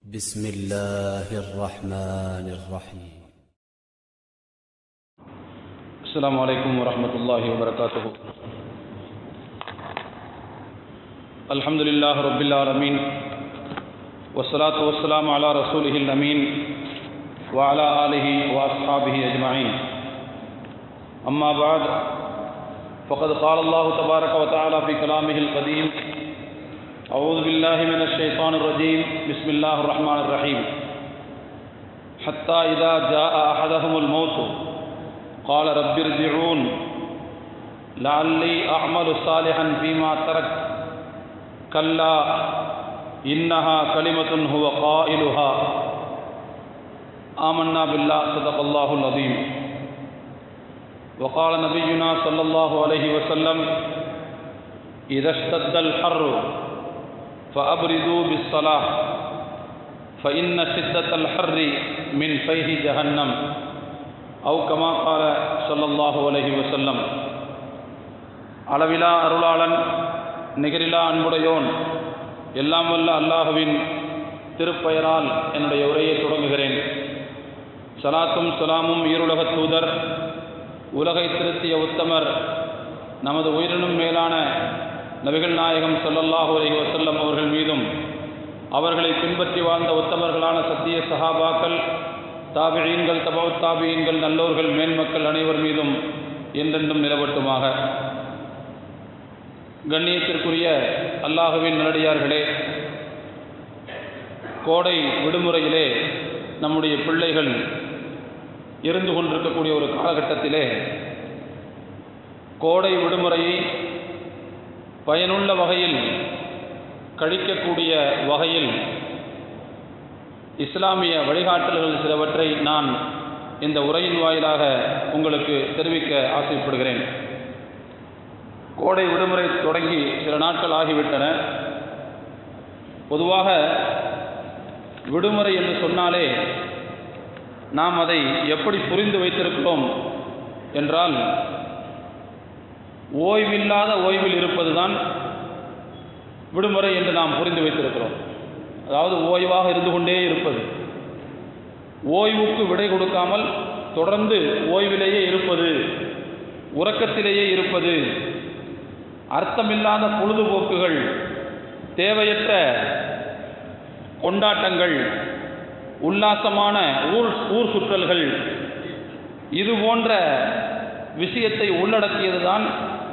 بسم الله الرحمن الرحيم. السلام عليكم ورحمة الله وبركاته. الحمد لله رب العالمين والصلاة والسلام على رسوله الأمين وعلى آله وأصحابه أجمعين. أما بعد فقد قال الله تبارك وتعالى في كلامه القديم أعوذ بالله من الشيطان الرجيم. بسم الله الرحمن الرحيم. حتى إذا جاء أحدهم الموت قال رب ارجعون. لعلي أعمل صالحا فيما تركت. كلا إنها كلمة هو قائلها. آمنا بالله صدق الله العظيم. وقال نبينا صلى الله عليه وسلم إذا اشتد الحر فأبردوا بالصلاة فإن شدة الحر من فيه جهنم أو كما قال صلى الله عليه وسلم அளவிலா அருளாளன் நிகரிலா அன்புடையோன் எல்லாம் வல்ல அல்லாஹுவின் திருப்பெயரால் என்னுடைய உரையை தொடங்குகிறேன் சலாத்தும் சலாமும் ஈருலகத் தூதர் உலகை திருத்திய உத்தமர் நமது உயிரினும் மேலான நபிகள் நாயகம் சொல்லல்லாஹு அலி வசல்லம் அவர்கள் மீதும் அவர்களை பின்பற்றி வாழ்ந்த உத்தமர்களான சத்திய சஹாபாக்கள் தாபியீன்கள் தபவுத் தாபியீன்கள் நல்லோர்கள் மேன்மக்கள் அனைவர் மீதும் என்றென்றும் நிலவட்டுமாக. கண்ணியத்திற்குரிய அல்லாஹுவின் நல்லடியார்களே கோடை விடுமுறையிலே நம்முடைய பிள்ளைகள் இருந்து கொண்டிருக்கக்கூடிய ஒரு காலகட்டத்திலே கோடை விடுமுறையை பயனுள்ள வகையில் கழிக்கக்கூடிய வகையில் இஸ்லாமிய வழிகாட்டல்கள் சிலவற்றை நான் இந்த உரையின் வாயிலாக உங்களுக்கு தெரிவிக்க ஆசைப்படுகிறேன். கோடை விடுமுறை தொடங்கி சில நாட்கள் ஆகிவிட்டன. பொதுவாக விடுமுறை என்று சொன்னாலே நாம் அதை எப்படி புரிந்து வைத்திருக்கிறோம் என்றால் ஓய்வில்லாத ஓய்வில் இருப்பதுதான் விடுமுறை என்று நாம் புரிந்து வைத்திருக்கிறோம். அதாவது ஓய்வாக இருந்து கொண்டே இருப்பது. ஓய்வுக்கு விடை கொடுக்காமல் தொடர்ந்து ஓய்விலேயே இருப்பது உறக்கத்திலேயே இருப்பது அர்த்தமில்லாத பொழுதுபோக்குகள் தேவையற்ற கொண்டாட்டங்கள் உல்லாசமான ஊர் ஊர் சுற்றல்கள் இது போன்ற விஷயத்தை உள்ளடக்கியதுதான்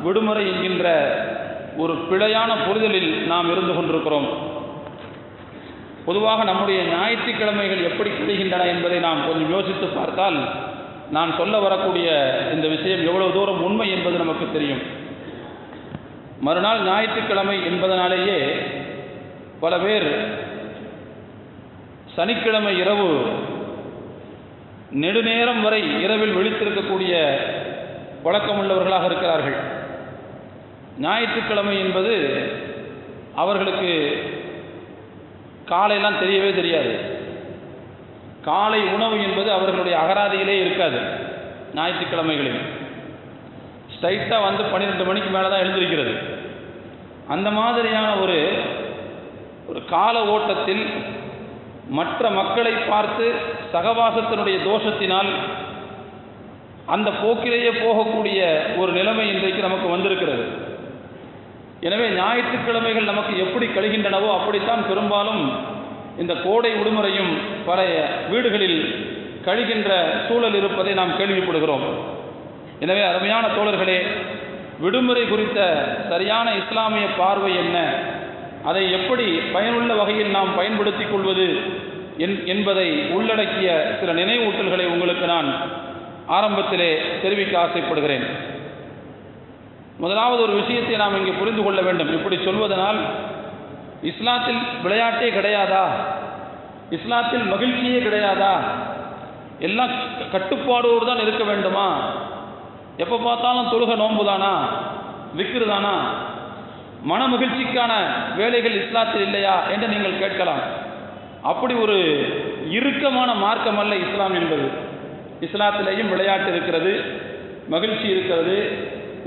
விடுமுறை என்கின்ற ஒரு பிழையான புரிதலில் நாம் இருந்து கொண்டிருக்கிறோம். பொதுவாக நம்முடைய ஞாயிற்றுக்கிழமைகள் எப்படி கிடைகின்றன என்பதை நாம் கொஞ்சம் யோசித்து பார்த்தால் நான் சொல்ல வரக்கூடிய இந்த விஷயம் எவ்வளவு தூரம் உண்மை என்பது நமக்கு தெரியும். மறுநாள் ஞாயிற்றுக்கிழமை என்பதனாலேயே பல பேர் சனிக்கிழமை இரவு நெடுநேரம் வரை இரவில் விழித்திருக்கக்கூடிய பழக்கமுள்ளவர்களாக இருக்கிறார்கள். ஞாயிற்றுக்கிழமை என்பது அவர்களுக்கு காலையெல்லாம் தெரியவே தெரியாது. காலை உணவு என்பது அவர்களுடைய அகராதியிலே இருக்காது ஞாயிற்றுக்கிழமைகளில். ஸ்ட்ரைட்டாக வந்து பன்னிரெண்டு மணிக்கு மேலே தான் எழுந்திருக்கிறது. அந்த மாதிரியான ஒரு ஒரு கால ஓட்டத்தில் மற்ற மக்களை பார்த்து சகவாசத்தினுடைய தோஷத்தினால் அந்த போக்கிலேயே போகக்கூடிய ஒரு நிலைமை இன்றைக்கு நமக்கு வந்திருக்கிறது. எனவே ஞாயிற்றுக்கிழமைகள் நமக்கு எப்படி கழிகின்றனவோ அப்படித்தான் பெரும்பாலும் இந்த கோடை விடுமுறையும் பல வீடுகளில் கழிகின்ற சூழல் இருப்பதை நாம் கேள்விப்படுகிறோம். எனவே அருமையான தோழர்களே விடுமுறை குறித்த சரியான இஸ்லாமிய பார்வை என்ன? அதை எப்படி பயனுள்ள வகையில் நாம் பயன்படுத்திக் கொள்வது என்பதை உள்ளடக்கிய சில நினைவூட்டல்களை உங்களுக்கு நான் ஆரம்பத்திலே தெரிவிக்க ஆசைப்படுகிறேன். முதலாவது ஒரு விஷயத்தை நாம் இங்கே புரிந்து கொள்ள வேண்டும். இப்படி சொல்வதனால் இஸ்லாத்தில் விளையாட்டே கிடையாதா? இஸ்லாத்தில் மகிழ்ச்சியே கிடையாதா? எல்லாம் கட்டுப்பாடோடு தான் இருக்க வேண்டுமா? எப்போ பார்த்தாலும் தொழுக நோன்பு தானா? விக்கிரு தானா? மன மகிழ்ச்சிக்கான வேலைகள் இஸ்லாத்தில் இல்லையா என்று நீங்கள் கேட்கலாம். அப்படி ஒரு இறுக்கமான மார்க்கம் அல்ல இஸ்லாம் என்பது. இஸ்லாத்திலேயும் விளையாட்டு இருக்கிறது மகிழ்ச்சி இருக்கிறது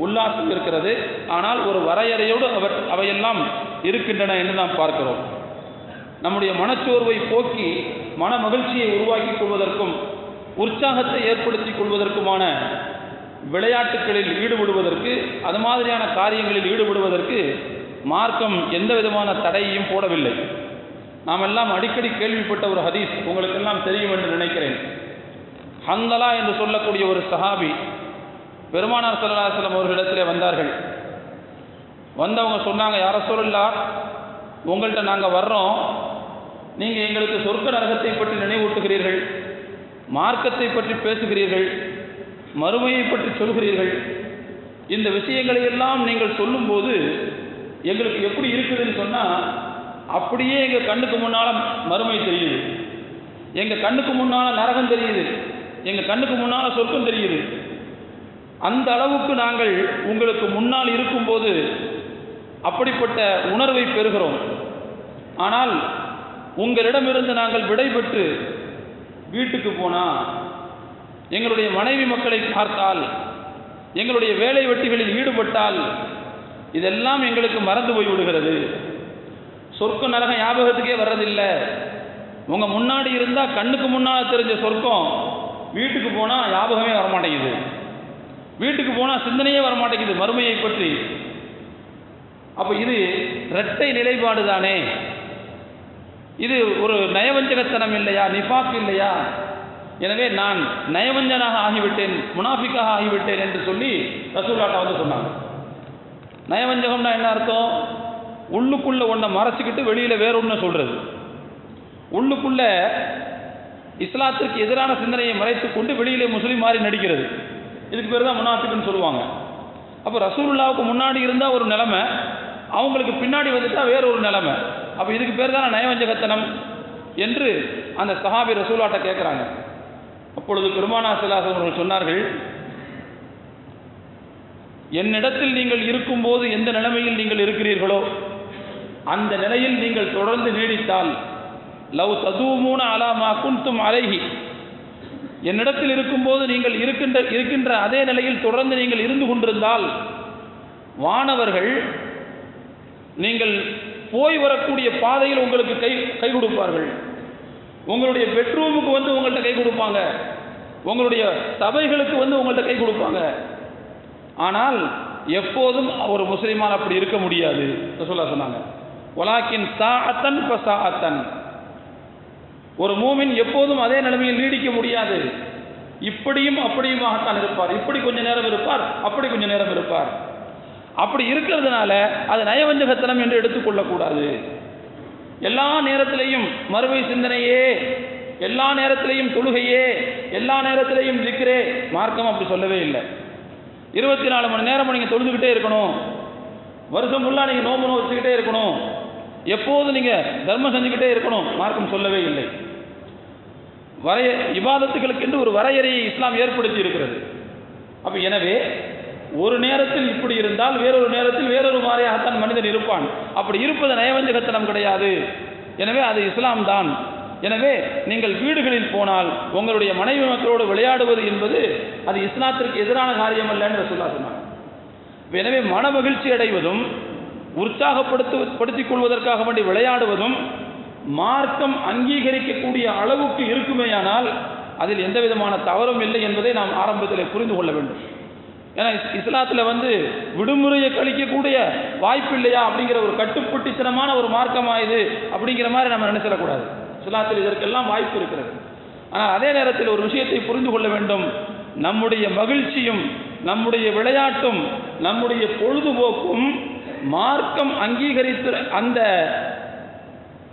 உல்லாசம் இருக்கிறது. ஆனால் ஒரு வரையறையோடு அவர் அவையெல்லாம் இருக்கின்றன என்று நாம் பார்க்கிறோம். நம்முடைய மனச்சோர்வை போக்கி மன மகிழ்ச்சியை உருவாக்கிக் கொள்வதற்கும் உற்சாகத்தை ஏற்படுத்திக் கொள்வதற்குமான விளையாட்டுகளில் ஈடுபடுவதற்கு அது மாதிரியான காரியங்களில் ஈடுபடுவதற்கு மார்க்கம் எந்த விதமான தடையையும் போடவில்லை. நாம் எல்லாம் அடிக்கடி கேள்விப்பட்ட ஒரு ஹதீஸ் உங்களுக்கெல்லாம் தெரியும் என்று நினைக்கிறேன். ஹந்தலா என்று சொல்லக்கூடிய ஒரு சஹாபி பெருமானார் ஸல்லல்லாஹு அவர்களிடத்திலே வந்தார்கள். வந்தவங்க சொன்னாங்க யார சொல்லலா உங்கள்கிட்ட நாங்கள் வர்றோம். நீங்கள் எங்களுக்கு சொர்க்க நரகத்தை பற்றி நினைவூட்டுகிறீர்கள் மார்க்கத்தை பற்றி பேசுகிறீர்கள் மறுமையை பற்றி சொல்கிறீர்கள். இந்த விஷயங்களை எல்லாம் நீங்கள் சொல்லும்போது எங்களுக்கு எப்படி இருக்குதுன்னு சொன்னால் அப்படியே எங்கள் கண்ணுக்கு முன்னால் மறுமை தெரியுது. எங்கள் கண்ணுக்கு முன்னால் நரகம் தெரியுது. எங்கள் கண்ணுக்கு முன்னால் சொர்க்கம் தெரியுது. அந்த அளவுக்கு நாங்கள் உங்களுக்கு முன்னால் இருக்கும்போது அப்படிப்பட்ட உணர்வை பெறுகிறோம். ஆனால் உங்களிடமிருந்து நாங்கள் விடைபெற்று வீட்டுக்கு போனால் எங்களுடைய மனைவி மக்களை பார்த்தால் எங்களுடைய வேலை வெட்டிகளில் ஈடுபட்டால் இதெல்லாம் எங்களுக்கு மறந்து போய் விடுகிறது. சொர்க்க நரகம் ஞாபகத்துக்கே வர்றதில்லை. உங்கள் முன்னாடி இருந்தால் கண்ணுக்கு முன்னால் தெரிஞ்ச சொர்க்கம் வீட்டுக்கு போனால் ஞாபகமே வரமாட்டேங்குது. வீட்டுக்கு போனால் சிந்தனையே வரமாட்டேங்குது மறுமையை பற்றி. அப்போ இது இரட்டை நிலைப்பாடு தானே. இது ஒரு நயவஞ்சகத்தனம் இல்லையா நிஃபாக் இல்லையா? எனவே நான் நயவஞ்சனாக ஆகிவிட்டேன் முனாஃபிக்காக ஆகிவிட்டேன் என்று சொல்லி ரசூல்லாட்டா வந்து சொன்னாங்க. நயவஞ்சகம்னா என்ன அர்த்தம்? உள்ளுக்குள்ள ஒன்றை மறைச்சிக்கிட்டு வெளியில் வேற ஒன்று சொல்கிறது உள்ளுக்குள்ள இஸ்லாத்திற்கு எதிரான சிந்தனையை மறைத்து கொண்டு வெளியிலே முஸ்லீம் மாதிரி நடிக்கிறது. இதுக்கு பேர் தான் முனாஃபிக்குன்னு சொல்லுவாங்க. அப்போ ரசூலுல்லாவுக்கு முன்னாடி இருந்தால் ஒரு நிலைமை அவங்களுக்கு பின்னாடி வந்துட்டால் வேற ஒரு நிலமை. அப்போ இதுக்கு பேர் தானே நயவஞ்சகத்தனம் என்று அந்த சஹாபி ரசூலாட்ட கேட்குறாங்க அப்பொழுது பெருமானா சிலாசன் அவர்கள் சொன்னார்கள் என்னிடத்தில் நீங்கள் இருக்கும்போது எந்த நிலைமையில் நீங்கள் இருக்கிறீர்களோ அந்த நிலையில் நீங்கள் தொடர்ந்து நீடித்தால் லவ் ததுமூன அலாமா குன்தும் அலைஹி என்னிடத்தில் இருக்கும்போது நீங்கள் இருக்கின்ற இருக்கின்ற அதே நிலையில் தொடர்ந்து நீங்கள் இருந்து கொண்டிருந்தால் வானவர்கள் நீங்கள் போய் வரக்கூடிய பாதையில் உங்களுக்கு கை கை கொடுப்பார்கள். உங்களுடைய பெட்ரூமுக்கு வந்து உங்கள்கிட்ட கை கொடுப்பாங்க. உங்களுடைய சபைகளுக்கு வந்து உங்கள்கிட்ட கை கொடுப்பாங்க. ஆனால் எப்போதும் ஒரு முஸ்லிமான் அப்படி இருக்க முடியாது. சொல்ல சொன்னாங்க ஒலாக்கின் சா அத்தன் ஒரு மூமின் எப்போதும் அதே நிலைமையில் நீடிக்க முடியாது. இப்படியும் அப்படியுமாகத்தான் இருப்பார். இப்படி கொஞ்ச நேரம் இருப்பார் அப்படி கொஞ்ச நேரம் இருப்பார். அப்படி இருக்கிறதுனால அது நயவஞ்சகத்தனம் என்று எடுத்துக்கொள்ளக்கூடாது எல்லா நேரத்திலையும் மறுமை சிந்தனையே எல்லா நேரத்திலையும் தொழுகையே எல்லா நேரத்திலையும் இருக்கிறே மார்க்கம் அப்படி சொல்லவே இல்லை. இருபத்தி நாலு மணி நேரம் நீங்கள் தொழுதுகிட்டே இருக்கணும். வருஷம் ஃபுல்லாக நீங்கள் நோம்பு நோச்சுக்கிட்டே இருக்கணும். எப்போதும் நீங்கள் தர்மம் செஞ்சுக்கிட்டே இருக்கணும் மார்க்கம் சொல்லவே இல்லை. வரைய இபாதத்துகளுக்கு என்று ஒரு வரையறையை இஸ்லாம் ஏற்படுத்தி இருக்கிறது அப்போ எனவே ஒரு நேரத்தில் இப்படி இருந்தால் வேறொரு நேரத்தில் வேறொரு மாதிரியாகத்தான் மனிதன் இருப்பான். அப்படி இருப்பது நயவஞ்சகத்தனம் கிடையாது. எனவே அது இஸ்லாம் தான். எனவே நீங்கள் வீடுகளில் போனால் உங்களுடைய மனைவி மக்களோடு விளையாடுவது என்பது அது இஸ்லாத்திற்கு எதிரான காரியம் அல்லன்னு சொல்லா சொன்னாங்க எனவே மன மகிழ்ச்சி அடைவதும் உற்சாகப்படுத்து படுத்திக் கொள்வதற்காக வேண்டி விளையாடுவதும் மார்க்கம் அங்கீகரிக்கக்கூடிய அளவுக்கு இருக்குமேயானால் அதில் எந்த விதமான தவறும் இல்லை என்பதை நாம் ஆரம்பத்தில் புரிந்து கொள்ள வேண்டும். ஏன்னா இஸ்லாத்தில் வந்து விடுமுறையை கழிக்கக்கூடிய வாய்ப்பு இல்லையா அப்படிங்கிற ஒரு கட்டுப்பட்டித்தனமான ஒரு மார்க்கமாக இது அப்படிங்கிற மாதிரி நம்ம நினைச்சிடக்கூடாது இஸ்லாத்தில் இதற்கெல்லாம் வாய்ப்பு இருக்கிறது. ஆனால் அதே நேரத்தில் ஒரு விஷயத்தை புரிந்து கொள்ள வேண்டும். நம்முடைய மகிழ்ச்சியும் நம்முடைய விளையாட்டும் நம்முடைய பொழுதுபோக்கும் மார்க்கம் அங்கீகரித்த அந்த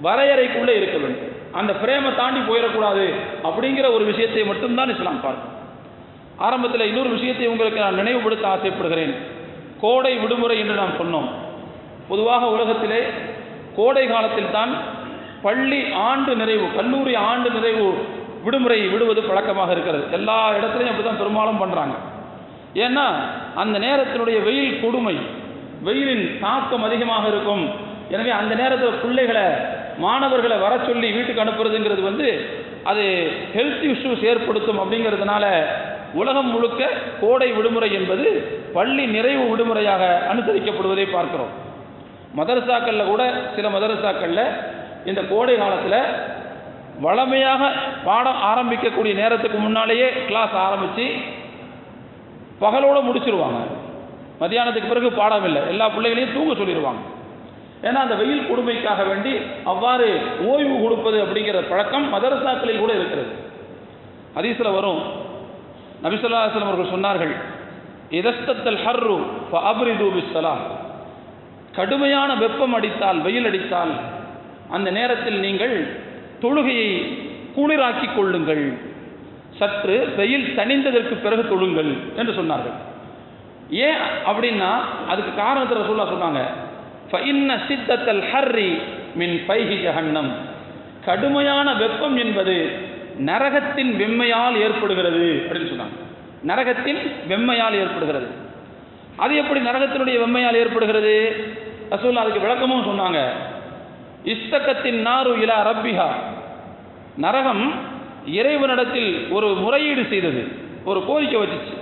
வரையறைக்குள்ளே இருக்க வேண்டும். அந்த பிரேமை தாண்டி போயிடக்கூடாது அப்படிங்கிற ஒரு விஷயத்தை மட்டும்தான் இஸ்லாம் பார்க்கும். ஆரம்பத்தில் இன்னொரு விஷயத்தை உங்களுக்கு நான் நினைவுபடுத்த ஆசைப்படுகிறேன். கோடை விடுமுறை என்று நாம் சொன்னோம். பொதுவாக உலகத்திலே கோடை காலத்தில் தான் பள்ளி ஆண்டு நிறைவு கல்லூரி ஆண்டு நிறைவு விடுமுறை விடுவது பழக்கமாக இருக்கிறது. எல்லா இடத்துலையும் அப்படி தான் பெரும்பாலும் பண்ணுறாங்க ஏன்னா அந்த நேரத்தினுடைய வெயில் கொடுமை வெயிலின் தாக்கம் அதிகமாக இருக்கும். எனவே அந்த நேரத்தில் பிள்ளைகளை மாணவர்களை வர சொல்லி வீட்டுக்கு அனுப்புறதுங்கிறது வந்து அது ஹெல்த் இஷ்யூஸ் ஏற்படுத்தும் அப்படிங்கிறதுனால உலகம் முழுக்க கோடை விடுமுறை என்பது பள்ளி நிறைவு விடுமுறையாக அனுசரிக்கப்படுவதை பார்க்கிறோம். மதரசாக்களில் கூட சில மதரசாக்களில் இந்த கோடை காலத்தில் வளமையாக பாடம் ஆரம்பிக்கக்கூடிய நேரத்துக்கு முன்னாலேயே கிளாஸ் ஆரம்பித்து பகலோடு முடிச்சிருவாங்க. மத்தியானத்துக்கு பிறகு பாடம் இல்லை. எல்லா பிள்ளைகளையும் தூங்க சொல்லிடுவாங்க ஏன்னா அந்த வெயில் கொடுமைக்காக வேண்டி அவ்வாறு ஓய்வு கொடுப்பது அப்படிங்கிற பழக்கம் மதரசாக்களில் கூட இருக்கிறது. ஹதீஸில் வரும். நபிசல்லாஸ்லம் அவர்கள் சொன்னார்கள் இதஸ்தத்தல் ஹர்ரு அப்ரிது பிஸ்ஸலாம் கடுமையான வெப்பம் அடித்தால் வெயில் அடித்தால் அந்த நேரத்தில் நீங்கள் தொழுகையை குளிராக்கிக் கொள்ளுங்கள். சற்று வெயில் தணிந்ததற்கு பிறகு தொழுங்கள் என்று சொன்னார்கள். ஏன் அப்படின்னா அதுக்கு காரணத்தில் சொல்ல சொன்னாங்க. ஃபஇன்ன சித்தத்தல் ஹர்ரி மின் பைஹி ஜஹன்னம் கடுமையான வெப்பம் என்பது நரகத்தின் வெம்மையால் ஏற்படுகிறது அப்படின்னு சொன்னாங்க. நரகத்தின் வெம்மையால் ஏற்படுகிறது. அது எப்படி நரகத்தினுடைய வெம்மையால் ஏற்படுகிறது? ரசூல்லா அதுக்கு விளக்கமும் சொன்னாங்க. இஸ்தக்கத்தின் நாரு இலா ரப்பிஹா. நரகம் இறைவனிடத்தில் ஒரு முறையீடு செய்தது. ஒரு கோரிக்கை வச்சுச்சு.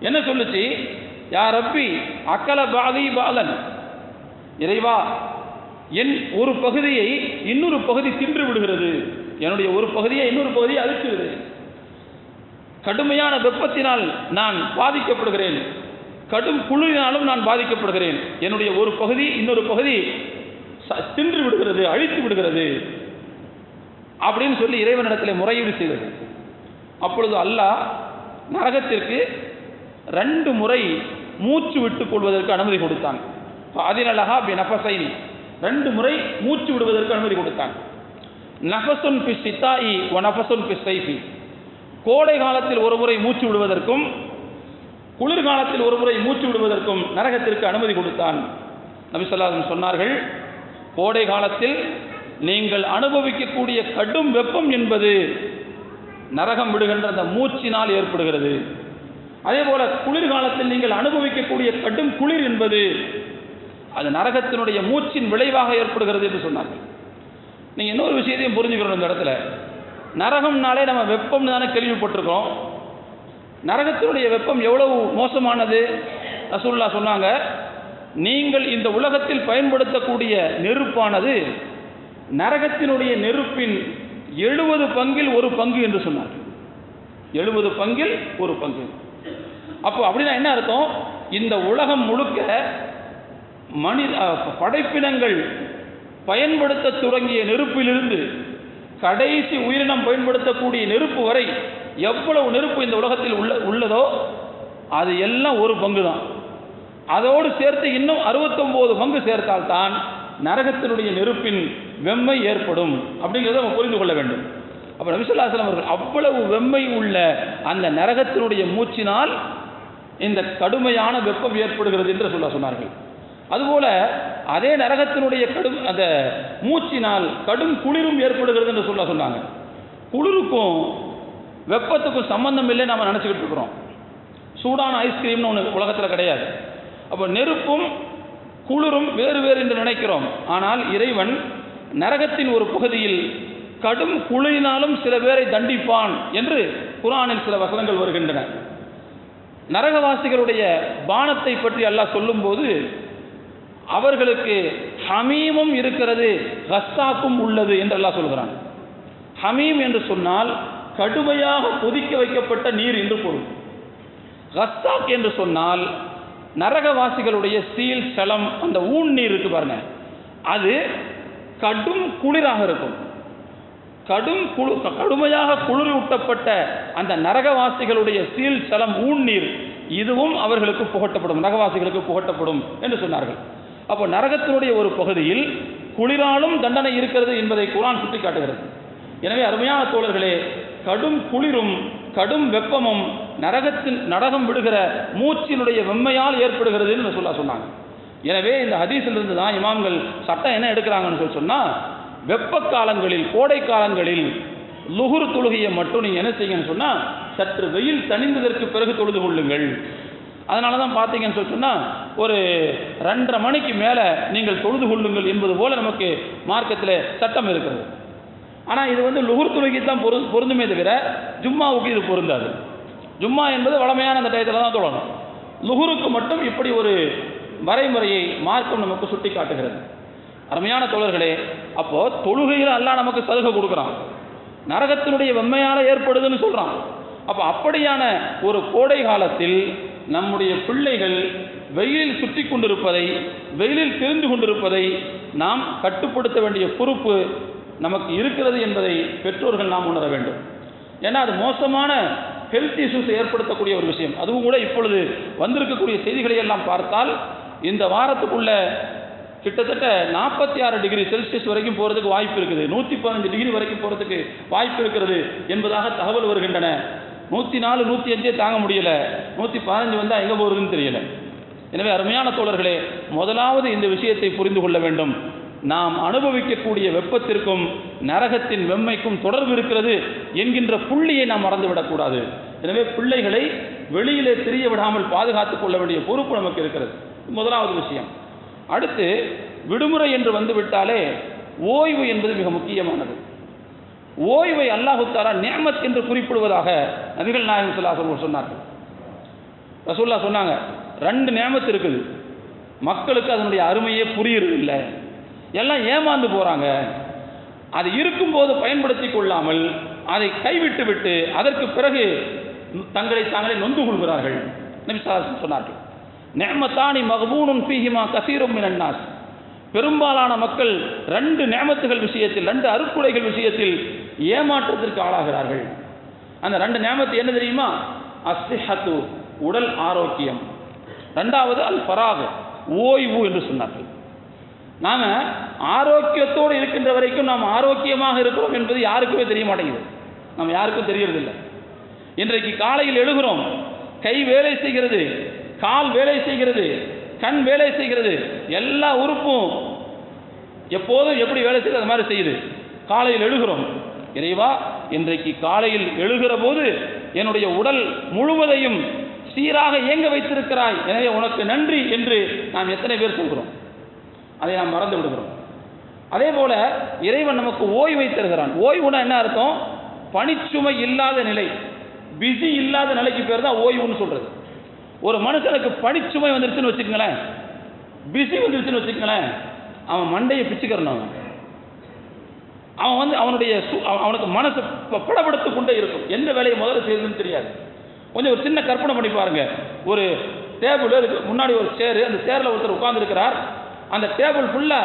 என்ன சொல்லுச்சு? யா ரப்பி அக்கல பாதி பாலன். இறைவா என் ஒரு பகுதியை இன்னொரு பகுதி தின்று விடுகிறது. என்னுடைய ஒரு பகுதியை இன்னொரு பகுதியை அழுத்துகிறது கடுமையான வெப்பத்தினால் நான் பாதிக்கப்படுகிறேன். கடும் குளிரினாலும் நான் பாதிக்கப்படுகிறேன். என்னுடைய ஒரு பகுதி இன்னொரு பகுதி ச- தின்று விடுகிறது அழித்து விடுகிறது. அப்படின்னு சொல்லி இறைவனிடத்தில் முறையீடு செய்தது. அப்பொழுது அல்லாஹ் நரகத்திற்கு ரெண்டு முறை மூச்சு விட்டுக் கொள்வதற்கு அனுமதி கொடுத்தான் அதினலகா பி நஃபசைனி. ரெண்டு முறை மூச்சு விடுவதற்கு அனுமதி கொடுத்தான். நஃபசுன் பி சித்தாயி ஒ நஃபசுன் பி சைஃபி. கோடை காலத்தில் ஒரு முறை மூச்சு விடுவதற்கும் குளிர்காலத்தில் ஒரு முறை மூச்சு விடுவதற்கும் நரகத்திற்கு அனுமதி கொடுத்தான். நபிசல்லாதன் சொன்னார்கள் கோடை காலத்தில் நீங்கள் அனுபவிக்கக்கூடிய கடும் வெப்பம் என்பது நரகம் விடுகின்ற அந்த மூச்சினால் ஏற்படுகிறது. அதே போல குளிர்காலத்தில் நீங்கள் அனுபவிக்கக்கூடிய கடும் குளிர் என்பது அது நரகத்தினுடைய மூச்சின் விளைவாக ஏற்படுகிறது என்று சொன்னார்கள். நீங்கள் இன்னொரு விஷயத்தையும் புரிஞ்சுக்கணும் இந்த இடத்துல. நரகம்னாலே நம்ம வெப்பம்னு தானே கேள்விப்பட்டிருக்கோம் நரகத்தினுடைய வெப்பம் எவ்வளவு மோசமானது? ரசூல்லா சொன்னாங்க நீங்கள் இந்த உலகத்தில் பயன்படுத்தக்கூடிய நெருப்பானது நரகத்தினுடைய நெருப்பின் எழுபது பங்கில் ஒரு பங்கு என்று சொன்னார் எழுபது பங்கில் ஒரு பங்கு. அப்போ அப்படின்னா என்ன அர்த்தம்? இந்த உலகம் முழுக்க மனித படைப்பினங்கள் பயன்படுத்த தொடங்கிய நெருப்பிலிருந்து கடைசி உயிரினம் பயன்படுத்தக்கூடிய நெருப்பு வரை எவ்வளவு நெருப்பு இந்த உலகத்தில் உள்ள உள்ளதோ அது எல்லாம் ஒரு பங்கு தான். அதோடு சேர்த்து இன்னும் அறுபத்தொம்போது பங்கு சேர்த்தால்தான் நரகத்தினுடைய நெருப்பின் வெம்மை ஏற்படும். அப்படிங்கிறத நம்ம புரிந்து கொள்ள வேண்டும். அப்போ நபிசுல்லாஸ்லாம் அவர்கள் அவ்வளவு வெம்மை உள்ள அந்த நரகத்தினுடைய மூச்சினால் இந்த கடுமையான வெப்பம் ஏற்படுகிறது என்று சொல்ல சொன்னார்கள். அதுபோல அதே நரகத்தினுடைய கடும் அந்த மூச்சினால் கடும் குளிரும் ஏற்படுகிறது என்று சொல்ல சொன்னாங்க. குளிருக்கும் வெப்பத்துக்கும் சம்பந்தம் இல்லை நம்ம நினச்சிக்கிட்டு இருக்கிறோம். சூடான ஐஸ்கிரீம்னு ஒன்று உலகத்தில் கிடையாது. அப்போ நெருப்பும் குளிரும் வேறு வேறு என்று நினைக்கிறோம். ஆனால் இறைவன் நரகத்தின் ஒரு பகுதியில் கடும் குளிரினாலும் சில பேரை தண்டிப்பான் என்று குரானில் சில வசனங்கள் வருகின்றன. நரகவாசிகளுடைய பானத்தை பற்றி அல்லாஹ் சொல்லும்போது அவர்களுக்கு ஹமீமும் இருக்கிறது கஸ்தாக்கும் உள்ளது என்று அல்லாஹ் சொல்கிறான். ஹமீம் என்று சொன்னால் கடுமையாக கொதிக்க வைக்கப்பட்ட நீர் என்று பொருள். கஸ்தாக் என்று சொன்னால் நரகவாசிகளுடைய சீல் சலம் அந்த ஊன் நீர் இருக்கு பாருங்க. அது கடும் குளிராக இருக்கும். கடும் குளு கடுமையாக குளிரூட்டப்பட்ட அந்த நரகவாசிகளுடைய சீல் சலம் ஊன் நீர் இதுவும் அவர்களுக்கு புகட்டப்படும் நரகவாசிகளுக்கு புகட்டப்படும் என்று சொன்னார்கள். அப்போ நரகத்தினுடைய ஒரு பகுதியில் குளிராலும் தண்டனை இருக்கிறது என்பதை குரான் சுட்டிக்காட்டுகிறது. எனவே அருமையான தோழர்களே கடும் குளிரும் கடும் வெப்பமும் நரகத்தின் நரகம் விடுகிற மூச்சினுடைய வெம்மையால் ஏற்படுகிறது என்று சொல்ல சொன்னாங்க. எனவே இந்த ஹதீஸிலிருந்து தான் இமாம்கள் சட்டம் என்ன எடுக்கிறாங்கன்னு சொல்லி சொன்னால் வெப்ப காலங்களில் கோடை காலங்களில் லுகுர் தொழுகையை மட்டும் நீங்கள் என்ன செய்யுங்கன்னு சொன்னால் சற்று வெயில் தணிந்ததற்கு பிறகு தொழுது கொள்ளுங்கள். அதனால தான் பார்த்தீங்கன்னு சொல்லி சொன்னால் ஒரு ரெண்டரை மணிக்கு மேலே நீங்கள் தொழுது கொள்ளுங்கள் என்பது போல் நமக்கு மார்க்கத்தில் சட்டம் இருக்கிறது. ஆனால் இது வந்து லுகுர் துறைக்கு தான் பொரு பொருந்துமே தவிர ஜும்மாவுக்கு இது பொருந்தாது. ஜும்மா என்பது வளமையான அந்த டயத்தில் தான் தொழணும். லுகுருக்கு மட்டும் இப்படி ஒரு வரைமுறையை மார்க்கம் நமக்கு சுட்டி காட்டுகிறது அருமையான தோழர்களே அப்போது தொழுகையில் அல்லாஹ் நமக்கு சலுகை கொடுக்குறான். நரகத்தினுடைய வெம்மையால் ஏற்படுதுன்னு சொல்கிறான் அப்போ அப்படியான ஒரு கோடை காலத்தில் நம்முடைய பிள்ளைகள் வெயிலில் சுற்றி கொண்டிருப்பதை வெயிலில் தெரிந்து கொண்டிருப்பதை நாம் கட்டுப்படுத்த வேண்டிய பொறுப்பு நமக்கு இருக்கிறது என்பதை பெற்றோர்கள் நாம் உணர வேண்டும். ஏன்னா அது மோசமான ஹெல்த் இஷ்யூஸ் ஏற்படுத்தக்கூடிய ஒரு விஷயம். அதுவும் கூட இப்பொழுது வந்திருக்கக்கூடிய செய்திகளை எல்லாம் பார்த்தால் இந்த வாரத்துக்குள்ள கிட்டத்தட்ட நாற்பத்தி ஆறு டிகிரி செல்சியஸ் வரைக்கும் போகிறதுக்கு வாய்ப்பு இருக்குது. நூற்றி பதினஞ்சு டிகிரி வரைக்கும் போகிறதுக்கு வாய்ப்பு இருக்கிறது என்பதாக தகவல் வருகின்றன. நூற்றி நாலு நூற்றி அஞ்சே தாங்க முடியல. நூற்றி பதினஞ்சு வந்தால் எங்கே போகிறதுன்னு தெரியல. எனவே அருமையான தோழர்களே முதலாவது இந்த விஷயத்தை புரிந்து கொள்ள வேண்டும். நாம் அனுபவிக்கக்கூடிய வெப்பத்திற்கும் நரகத்தின் வெம்மைக்கும் தொடர்பு இருக்கிறது என்கின்ற புள்ளியை நாம் மறந்துவிடக்கூடாது எனவே பிள்ளைகளை வெளியிலே தெரிய விடாமல் பாதுகாத்துக் கொள்ள வேண்டிய பொறுப்பு நமக்கு இருக்கிறது. முதலாவது விஷயம். அடுத்து விடுமுறை என்று வந்துவிட்டாலே ஓய்வு என்பது மிக முக்கியமானது. ஓய்வை அல்லாஹு தாலா நியமத் என்று குறிப்பிடுவதாக நபிகள் நாயகம் சொல்லாசல் சொன்னார்கள். ரசூல்லா சொன்னாங்க ரெண்டு நியமத்து இருக்குது. மக்களுக்கு அதனுடைய அருமையே புரியுறது இல்லை எல்லாம் ஏமாந்து போகிறாங்க அது இருக்கும்போது பயன்படுத்தி கொள்ளாமல் அதை கைவிட்டு விட்டு அதற்கு பிறகு தங்களை தாங்களே நொந்து கொள்கிறார்கள். நபி ஸல்லல்லாஹு சொன்னார்கள். நேமத்தானி மகபூனும் பீஹிமா கசீரும் மினன் பெரும்பாலான மக்கள் ரெண்டு நேமத்துகள் விஷயத்தில் ரெண்டு அருக்குடைகள் விஷயத்தில் ஏமாற்றத்திற்கு ஆளாகிறார்கள். அந்த ரெண்டு நியமத்து என்ன தெரியுமா? அஸ்திஹத்து உடல் ஆரோக்கியம். ரெண்டாவது அல் ஃபராக் ஓய்வு என்று சொன்னார்கள். நாம் ஆரோக்கியத்தோடு இருக்கின்ற வரைக்கும் நாம் ஆரோக்கியமாக இருக்கிறோம் என்பது யாருக்குமே தெரிய மாட்டேங்குது. நம்ம யாருக்கும் தெரியறதில்லை. இன்றைக்கு காலையில் எழுகிறோம் கை வேலை செய்கிறது கால் வேலை செய்கிறது கண் வேலை செய்கிறது எல்லா உறுப்பும் எப்போதும் எப்படி வேலை செய்யுது அது மாதிரி செய்யுது. காலையில் எழுகிறோம் இறைவா இன்றைக்கு காலையில் எழுகிற போது என்னுடைய உடல் முழுவதையும் சீராக இயங்க வைத்திருக்கிறாய். எனவே உனக்கு நன்றி என்று நாம் எத்தனை பேர் சொல்கிறோம்? அதை நாம் மறந்து விடுகிறோம். அதே போல இறைவன் நமக்கு ஓய்வை தருகிறான். ஓய்வுனா என்ன அர்த்தம்? பணிச்சுமை இல்லாத நிலை. பிஸி இல்லாத நிலைக்கு பேர் தான் ஓய்வுன்னு சொல்றது. ஒரு மனுஷனுக்கு பணிச்சுமை வந்துருச்சுன்னு வச்சுக்கங்களேன். பிஸி வந்துருச்சுன்னு வச்சுக்கங்களேன். அவன் மண்டையை பிச்சுக்கிறணும் அவன். அவன் வந்து அவனுடைய சு- அவனுக்கு மனசு படப்படுத்து கொண்டே இருக்கும். எந்த வேலையை முதல்ல செய்யுதுன்னு தெரியாது. கொஞ்சம் ஒரு சின்ன கற்பனை பண்ணி பாருங்க. ஒரு டேபிள் இருக்கு முன்னாடி ஒரு சேரு அந்த சேரில் ஒருத்தர் உட்கார்ந்துருக்கிறார். அந்த டேபிள் ஃபுல்லாக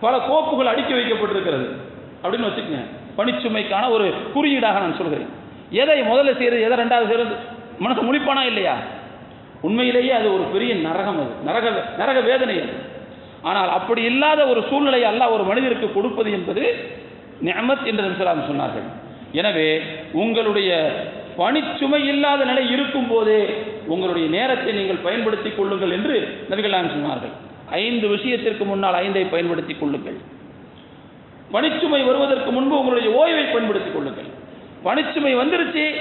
பல கோப்புகள் அடுக்கி வைக்கப்பட்டிருக்கிறது. அப்படின்னு வச்சுக்கோங்க. பணிச்சுமைக்கான ஒரு குறியீடாக நான் சொல்கிறேன். எதை முதல்ல செய்யறது எதை ரெண்டாவது செய்யறது? மனசு முழிப்பானா இல்லையா? உண்மையிலேயே அது ஒரு பெரிய நரகம் அது. நரக நரக வேதனை அது. ஆனால் அப்படி இல்லாத ஒரு சூழ்நிலையை அல்ல ஒரு மனிதருக்கு கொடுப்பது என்பது நெமத் என்று நபிசலாம் சொன்னார்கள். எனவே உங்களுடைய பணிச்சுமை இல்லாத நிலை இருக்கும் போதே உங்களுடைய நேரத்தை நீங்கள் பயன்படுத்திக் கொள்ளுங்கள் என்று நபிகள் சொன்னார்கள். ஐந்து விஷயத்திற்கு முன்னால் ஐந்தை பயன்படுத்திக் கொள்ளுங்கள். பணிச்சுமை வருவதற்கு முன்பு உங்களுடைய ஓய்வை பயன்படுத்திக் கொள்ளுங்கள். பணிச்சுமை வந்துருச்சு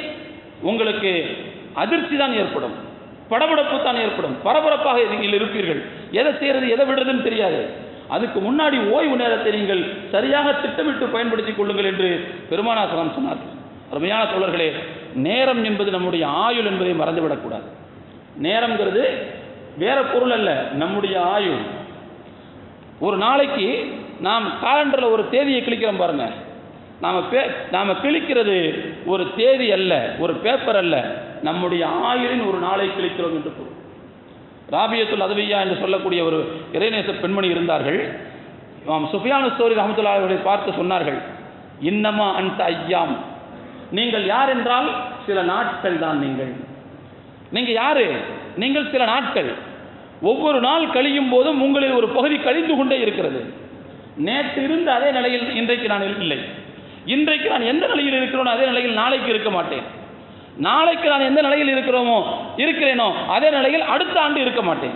உங்களுக்கு அதிர்ச்சி தான் ஏற்படும். படபடப்பு தான் ஏற்படும். பரபரப்பாக நீங்கள் இருப்பீர்கள். எதை செய்யறது எதை விடுறதுன்னு தெரியாது. அதுக்கு முன்னாடி ஓய்வு நேரத்தை நீங்கள் சரியாக திட்டமிட்டு பயன்படுத்திக் கொள்ளுங்கள் என்று பெருமானாசனம் சொன்னார் அருமையான தோழர்களே நேரம் என்பது நம்முடைய ஆயுள் என்பதை மறந்துவிடக்கூடாது. நேரம்ங்கிறது வேற பொருள் அல்ல நம்முடைய ஆயுள். ஒரு நாளைக்கு நாம் காலண்டரில் ஒரு தேதியை கிளிக்கிறோம் பாருங்க. நாம் பே நாம் கிழிக்கிறது ஒரு தேதி அல்ல ஒரு பேப்பர் அல்ல. நம்முடைய ஆயுளின் ஒரு நாளை கிழிக்கிறோம் என்று பொருள். ராபியத்துல் அதவியா என்று சொல்லக்கூடிய ஒரு இறைநேச பெண்மணி இருந்தார்கள். ஆம் சுஃபியானு ஸ்தோரி ரஹமத்துல்லா அவர்களை பார்த்து சொன்னார்கள் இன்னமா அந்த ஐயாம். நீங்கள் யார் என்றால் சில நாட்கள் தான் நீங்கள். நீங்கள் யாரு? நீங்கள் சில நாட்கள். ஒவ்வொரு நாள் கழியும் போதும் உங்களில் ஒரு பகுதி கழிந்து கொண்டே இருக்கிறது. நேற்று இருந்த அதே நிலையில் இன்றைக்கு நான் இல்லை. இன்றைக்கு நான் எந்த நிலையில் இருக்கிறோனோ அதே நிலையில் நாளைக்கு இருக்க மாட்டேன். நாளைக்கு நான் எந்த நிலையில் இருக்கிறோமோ இருக்கிறேனோ அதே நிலையில் அடுத்த ஆண்டு இருக்க மாட்டேன்.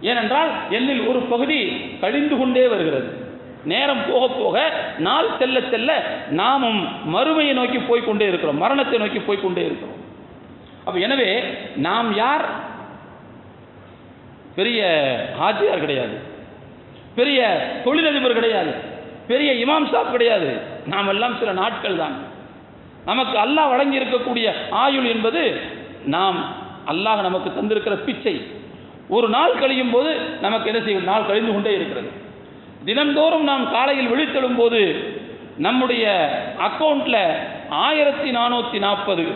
ஏனென்றால் என்னில் ஒரு பகுதி கழிந்து கொண்டே வருகிறது. நேரம் போக போக நாள் செல்ல செல்ல நாமும் மறுமையை நோக்கி போய்கொண்டே இருக்கிறோம் மரணத்தை நோக்கி போய்கொண்டே இருக்கிறோம். அப்போ எனவே நாம் யார்? பெரிய ஆஜியார் கிடையாது. பெரிய தொழிலதிபர் கிடையாது. பெரிய இமாம் சாப் கிடையாது. நாம் எல்லாம் சில நாட்கள் தான் நமக்கு அல்லாஹ் வழங்கி இருக்கக்கூடிய ஆயுள் என்பது நாம் அல்லாஹ் நமக்கு தந்திருக்கிற பிச்சை. ஒரு நாள் கழியும் போது நமக்கு என்ன செய்யும்? நாள் கழிந்து கொண்டே இருக்கிறது. தினந்தோறும் நாம் காலையில் விழித்தெழும் போது நம்முடைய அக்கௌண்ட்டில் ஆயிரத்தி நானூற்றி நாற்பது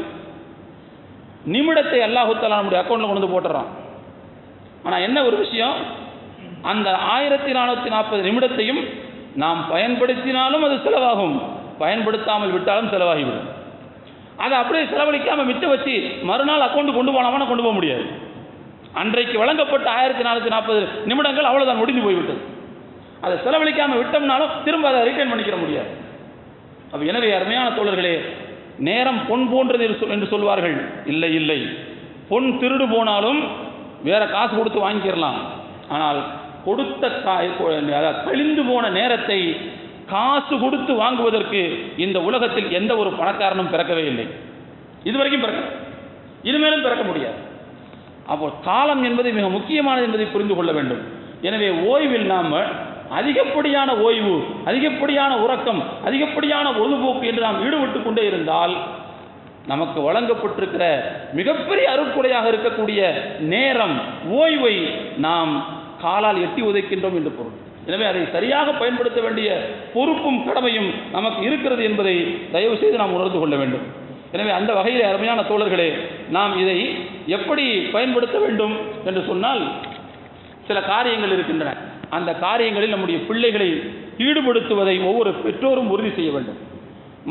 நிமிடத்தை அல்லாஹுத்தலா நம்முடைய அக்கௌண்ட்டில் கொண்டு வந்து போட்டுறான். ஆனால் என்ன ஒரு விஷயம்? அந்த ஆயிரத்தி நானூற்றி நாற்பது நிமிடத்தையும் நாம் பயன்படுத்தினாலும் அது செலவாகும். பயன்படுத்தாமல் விட்டாலும் செலவாகிவிடும். அதை அப்படியே செலவழிக்காமல் மிச்சம் வச்சு மறுநாள் அக்கௌண்ட் கொண்டு போகலாமா கொண்டு போக முடியாது. அன்றைக்கு வழங்கப்பட்ட ஆயிரத்தி நானூற்றி நாற்பது நிமிடங்கள் அவ்வளோதான் முடிஞ்சு போய்விட்டது. அதை செலவழிக்காமல் விட்டோம்னாலும் திரும்ப அதை ரிட்டர்ன் பண்ணிக்கிற முடியாது. அப்போ எனவே அருமையான தோழர்களே நேரம் பொன் போன்றது என்று சொல்- என்று சொல்வார்கள். இல்லை இல்லை. பொன் திருடு போனாலும் வேற காசு கொடுத்து வாங்கிக்கிறலாம் ஆனால் கொடுத்த கழிந்து போன நேரத்தை காசு கொடுத்து வாங்குவதற்கு இந்த உலகத்தில் எந்த ஒரு பணக்காரனும் பிறக்கவே இல்லை. இதுவரைக்கும் பிறக்க இனிமேலும் பிறக்க முடியாது. அப்போ காலம் என்பது மிக முக்கியமானது என்பதை புரிந்து கொள்ள வேண்டும். எனவே ஓய்வில் நாம் அதிகப்படியான ஓய்வு அதிகப்படியான உறக்கம் அதிகப்படியான பொழுதுபோக்கு என்று நாம் ஈடுபட்டு கொண்டே இருந்தால் நமக்கு வழங்கப்பட்டிருக்கிற மிகப்பெரிய அருட்கொடையாக இருக்கக்கூடிய நேரம் ஓய்வை நாம் காலால் எட்டி உதைக்கின்றோம் என்று பொருள். எனவே அதை சரியாக பயன்படுத்த வேண்டிய பொறுப்பும் கடமையும் நமக்கு இருக்கிறது என்பதை தயவு செய்து நாம் உணர்ந்து கொள்ள வேண்டும். எனவே அந்த வகையில் அருமையான தோழர்களே நாம் இதை எப்படி பயன்படுத்த வேண்டும் என்று சொன்னால் சில காரியங்கள் இருக்கின்றன. அந்த காரியங்களில் நம்முடைய பிள்ளைகளை ஈடுபடுத்துவதை ஒவ்வொரு பெற்றோரும் உறுதி செய்ய வேண்டும்.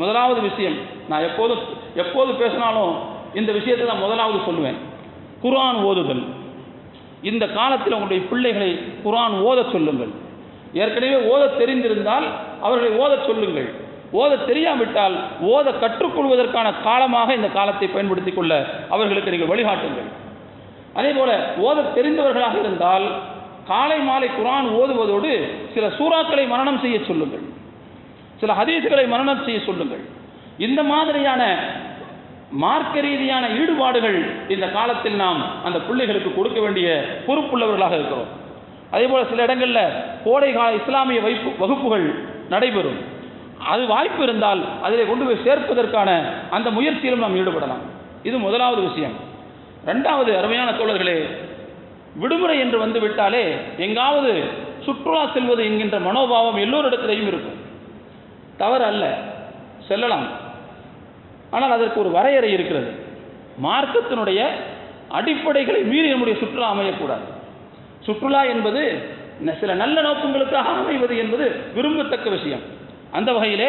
முதலாவது விஷயம் நான் எப்போதும் எப்போது பேசினாலும் இந்த விஷயத்தை நான் முதலாவது சொல்லுவேன். குரான் ஓதுதல். இந்த காலத்தில் உங்களுடைய பிள்ளைகளை குரான் ஓதச் சொல்லுங்கள். ஏற்கனவே ஓத தெரிந்திருந்தால் அவர்களை ஓதச் சொல்லுங்கள். ஓதத் தெரியாவிட்டால் ஓத கற்றுக்கொள்வதற்கான காலமாக இந்த காலத்தை பயன்படுத்திக் கொள்ள அவர்களுக்கு நீங்கள் வழிகாட்டுங்கள். அதே போல ஓதத் தெரிந்தவர்களாக இருந்தால் காலை மாலை குரான் ஓதுவதோடு சில சூறாக்களை மரணம் செய்ய சொல்லுங்கள். சில ஹதீஸ்களை மரணம் செய்ய சொல்லுங்கள். இந்த மாதிரியான மார்க்க ரீதியான ஈடுபாடுகள் இந்த காலத்தில் நாம் அந்த பிள்ளைகளுக்கு கொடுக்க வேண்டிய பொறுப்புள்ளவர்களாக இருக்கிறோம். அதேபோல் சில இடங்களில் கோடை கால இஸ்லாமிய வைப்பு வகுப்புகள் நடைபெறும். அது வாய்ப்பு இருந்தால் அதில் கொண்டு போய் சேர்ப்பதற்கான அந்த முயற்சியிலும் நாம் ஈடுபடலாம். இது முதலாவது விஷயம். ரெண்டாவது அருமையான தோழர்களே விடுமுறை என்று வந்து விட்டாலே எங்காவது சுற்றுலா செல்வது என்கின்ற மனோபாவம் எல்லோரிடத்திலையும் இருக்கும். தவறு அல்ல. செல்லலாம். ஆனால் அதற்கு ஒரு வரையறை இருக்கிறது. மார்க்கத்தினுடைய அடிப்படைகளை மீறி நம்முடைய சுற்றுலா அமையக்கூடாது. சுற்றுலா என்பது சில நல்ல நோக்கங்களுக்காக அமைவது என்பது விரும்பத்தக்க விஷயம். அந்த வகையிலே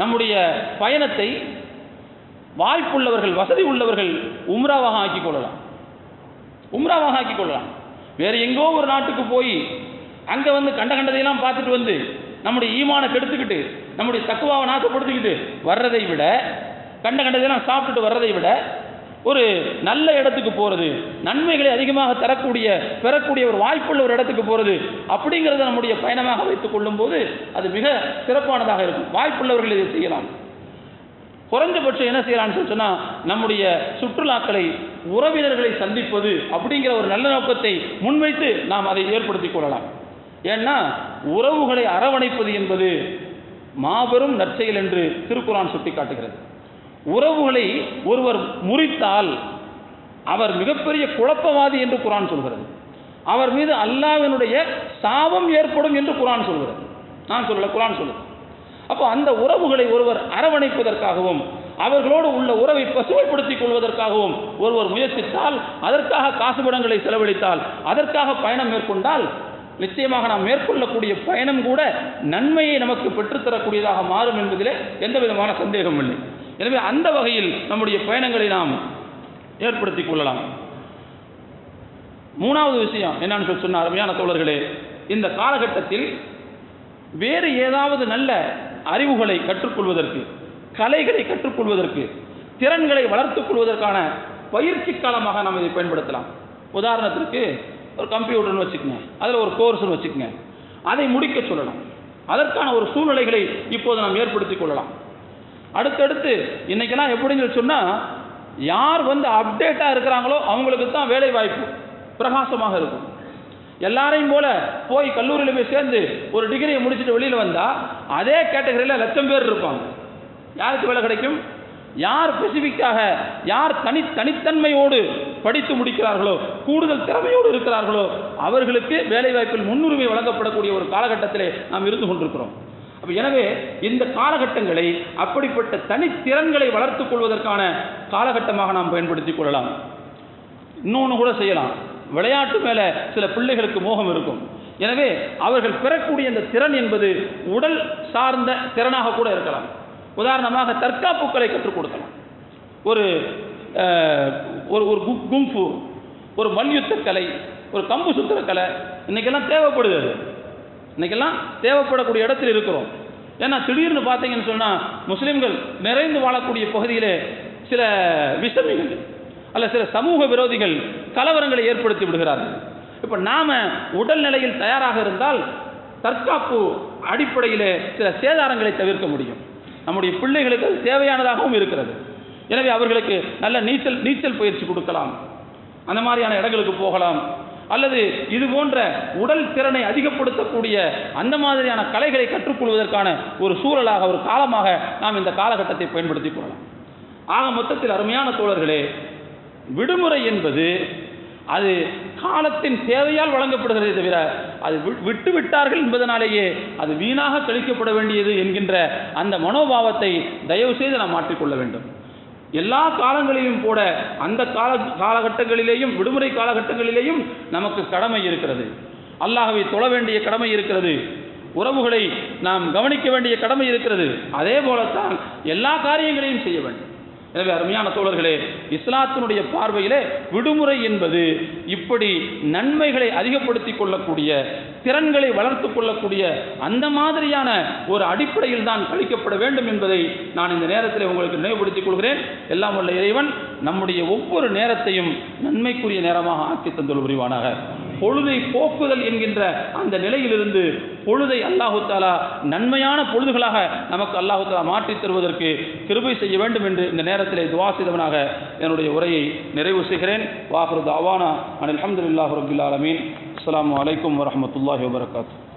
நம்முடைய பயணத்தை வாய்ப்புள்ளவர்கள் வசதி உள்ளவர்கள் உம்ராவாக ஆக்கிக் கொள்ளலாம். உம்ராவாக ஆக்கிக் கொள்ளலாம். வேறு எங்கோ ஒரு நாட்டுக்கு போய் அங்கே வந்து கண்ட கண்டதையெல்லாம் பார்த்துட்டு வந்து நம்முடைய ஈமானை கெடுத்துக்கிட்டு நம்முடைய தக்குவாவை நாசப்படுத்திக்கிட்டு வர்றதை விட கண்ட கண்டதையெல்லாம் சாப்பிட்டுட்டு வர்றதை விட ஒரு நல்ல இடத்துக்கு போகிறது நன்மைகளை அதிகமாக தரக்கூடிய பெறக்கூடிய ஒரு வாய்ப்புள்ள ஒரு இடத்துக்கு போகிறது அப்படிங்கிறத நம்முடைய பயணமாக வைத்துக் கொள்ளும்போது அது மிக சிறப்பானதாக இருக்கும். வாய்ப்புள்ளவர்கள் இதை செய்யலாம். குறைஞ்சபட்சம் என்ன செய்யலாம்னு சொல்லி நம்முடைய சுற்றுலாக்களை உறவினர்களை சந்திப்பது அப்படிங்கிற ஒரு நல்ல நோக்கத்தை முன்வைத்து நாம் அதை ஏற்படுத்திக் கொள்ளலாம். ஏன்னா உறவுகளை அரவணைப்பது என்பது மாபெரும் நற்செயல் என்று திருக்குரான் சுட்டிக்காட்டுகிறது. உறவுகளை ஒருவர் முறித்தால் அவர் மிகப்பெரிய குழப்பவாதி என்று குரான் சொல்கிறது. அவர் மீது அல்லாவினுடைய சாபம் ஏற்படும் என்று குரான் சொல்கிறது. நான் சொல்லல குரான் சொல்லுது. அப்போ அந்த உறவுகளை ஒருவர் அரவணைப்பதற்காகவும் அவர்களோடு உள்ள உறவை பசுமைப்படுத்திக் கொள்வதற்காகவும் ஒருவர் முயற்சித்தால் அதற்காக காசுபடங்களை செலவழித்தால் அதற்காக பயணம் மேற்கொண்டால் நிச்சயமாக நாம் மேற்கொள்ளக்கூடிய பயணம் கூட நன்மையை நமக்கு பெற்றுத்தரக்கூடியதாக மாறும் என்பதிலே எந்த விதமான சந்தேகம் இல்லை. எனவே அந்த வகையில் நம்முடைய பயணங்களை நாம் ஏற்படுத்திக் கொள்ளலாம். மூணாவது விஷயம் என்னன்னு சொல்லி சொன்ன அருமையான தோழர்களே இந்த காலகட்டத்தில் வேறு ஏதாவது நல்ல அறிவுகளை கற்றுக்கொள்வதற்கு கலைகளை கற்றுக்கொள்வதற்கு திறன்களை வளர்த்துக் கொள்வதற்கான பயிற்சி காலமாக நாம் இதை பயன்படுத்தலாம். உதாரணத்திற்கு ஒரு கம்ப்யூட்டர்னு வச்சுக்கோங்க அதில் ஒரு கோர்ஸ்னு வச்சுக்கோங்க அதை முடிக்க சொல்லலாம். அதற்கான ஒரு சூழ்நிலைகளை இப்போது நாம் ஏற்படுத்திக் கொள்ளலாம். அடுத்தடுத்து இன்னைக்கெல்லாம் எப்படின்னு சொல்லி சொன்னால் யார் வந்து அப்டேட்டாக இருக்கிறாங்களோ அவங்களுக்கு தான் வேலை வாய்ப்பு பிரகாசமாக இருக்கும். எல்லாரையும் போல போய் கல்லூரியில் போய் சேர்ந்து ஒரு டிகிரியை முடிச்சுட்டு வெளியில் வந்தால் அதே கேட்டகரியில் லட்சம் பேர் இருப்பாங்க. யாருக்கு வேலை கிடைக்கும்? யார் ஸ்பெசிஃபிக்காக யார் தனி தனித்தன்மையோடு படித்து முடிக்கிறார்களோ கூடுதல் திறமையோடு இருக்கிறார்களோ அவர்களுக்கு வேலைவாய்ப்பில் முன்னுரிமை வழங்கப்படக்கூடிய ஒரு காலகட்டத்திலே நாம் இருந்து கொண்டிருக்கிறோம். எனவே இந்த காலகட்டங்களை அப்படிப்பட்ட தனித்திறன்களை வளர்த்துக் கொள்வதற்கான காலகட்டமாக நாம் பயன்படுத்திக் கொள்ளலாம். இன்னொன்று கூட செய்யலாம். விளையாட்டு மேலே சில பிள்ளைகளுக்கு மோகம் இருக்கும். எனவே அவர்கள் பெறக்கூடிய இந்த திறன் என்பது உடல் சார்ந்த திறனாக கூட இருக்கலாம். உதாரணமாக தற்காப்புக்களை கற்றுக் கொடுக்கலாம். ஒரு ஒரு ஒரு கு- குங்ஃபு ஒரு மல்யுத்த கலை ஒரு கம்பு சுத்திரக்கலை கலை இன்னைக்கெல்லாம் தேவைப்படுது இன்றைக்கெல்லாம் இன்னைக்கெல்லாம் தேவைப்படக்கூடிய இடத்தில் இருக்கிறோம். ஏன்னா திடீர்னு பார்த்தீங்கன்னு சொன்னால் முஸ்லீம்கள் நிறைந்து வாழக்கூடிய பகுதியிலே சில விஷமிகள் அல்ல சில சமூக விரோதிகள் கலவரங்களை ஏற்படுத்தி விடுகிறார்கள். இப்போ நாம் உடல்நிலையில் தயாராக இருந்தால் தற்காப்பு அடிப்படையிலே சில சேதாரங்களை தவிர்க்க முடியும். நம்முடைய பிள்ளைகளுக்கு அது தேவையானதாகவும் இருக்கிறது. எனவே அவர்களுக்கு நல்ல நீச்சல் நீச்சல் பயிற்சி கொடுக்கலாம். அந்த மாதிரியான இடங்களுக்கு போகலாம். அல்லது இது போன்ற உடல் திறனை அதிகப்படுத்தக்கூடிய அந்த மாதிரியான கலைகளை கற்றுக்கொள்வதற்கான ஒரு சூழலாக ஒரு காலமாக நாம் இந்த காலகட்டத்தை பயன்படுத்தி கொள்ளலாம். ஆக மொத்தத்தில் அருமையான தோழர்களே விடுமுறை என்பது அது காலத்தின் தேவையால் வழங்கப்படுகிறதே தவிர அது விட்டு விட்டார்கள் என்பதனாலேயே அது வீணாக கழிக்கப்பட வேண்டியது என்கின்ற அந்த மனோபாவத்தை தயவு செய்து நாம் மாற்றிக்கொள்ள வேண்டும். எல்லா காலங்களிலும் கூட அந்த கால காலகட்டங்களிலேயும் விடுமுறை காலகட்டங்களிலேயும் நமக்கு கடமை இருக்கிறது. அல்லாஹவை தொழ வேண்டிய கடமை இருக்கிறது. உறவுகளை நாம் கவனிக்க வேண்டிய கடமை இருக்கிறது. அதே போலத்தான் எல்லா காரியங்களையும் செய்ய வேண்டும். எனவே அருமையான தோழர்களே இஸ்லாத்தினுடைய பார்வையிலே விடுமுறை என்பது இப்படி நன்மைகளை அதிகப்படுத்திக் கொள்ளக்கூடிய திறன்களை வளர்த்துக் கொள்ளக்கூடிய அந்த மாதிரியான ஒரு அடிப்படையில் தான் கழிக்கப்பட வேண்டும் என்பதை நான் இந்த நேரத்தில் உங்களுக்கு நினைவுபடுத்திக் கொள்கிறேன். எல்லாம் உள்ள இறைவன் நம்முடைய ஒவ்வொரு நேரத்தையும் நன்மைக்குரிய நேரமாக ஆக்கி தந்துள்ள புரிவானாக. பொழுதை போக்குதல் என்கின்ற அந்த நிலையிலிருந்து பொழுதை அல்லாஹு தாலா நன்மையான பொழுதுகளாக நமக்கு அல்லாஹு தாலா மாற்றித் தருவதற்கு கிருபை செய்ய வேண்டும் என்று இந்த நேரத்தில் துவா செய்தவனாக என்னுடைய உரையை நிறைவு செய்கிறேன். வாஹரு அவானா அனில் அஹமதுல்லாஹ் ரபுல்லாலமீன் அஸ்லாம் வலைக்கம் அலைக்கும் வரஹ்மத்துல்லாஹி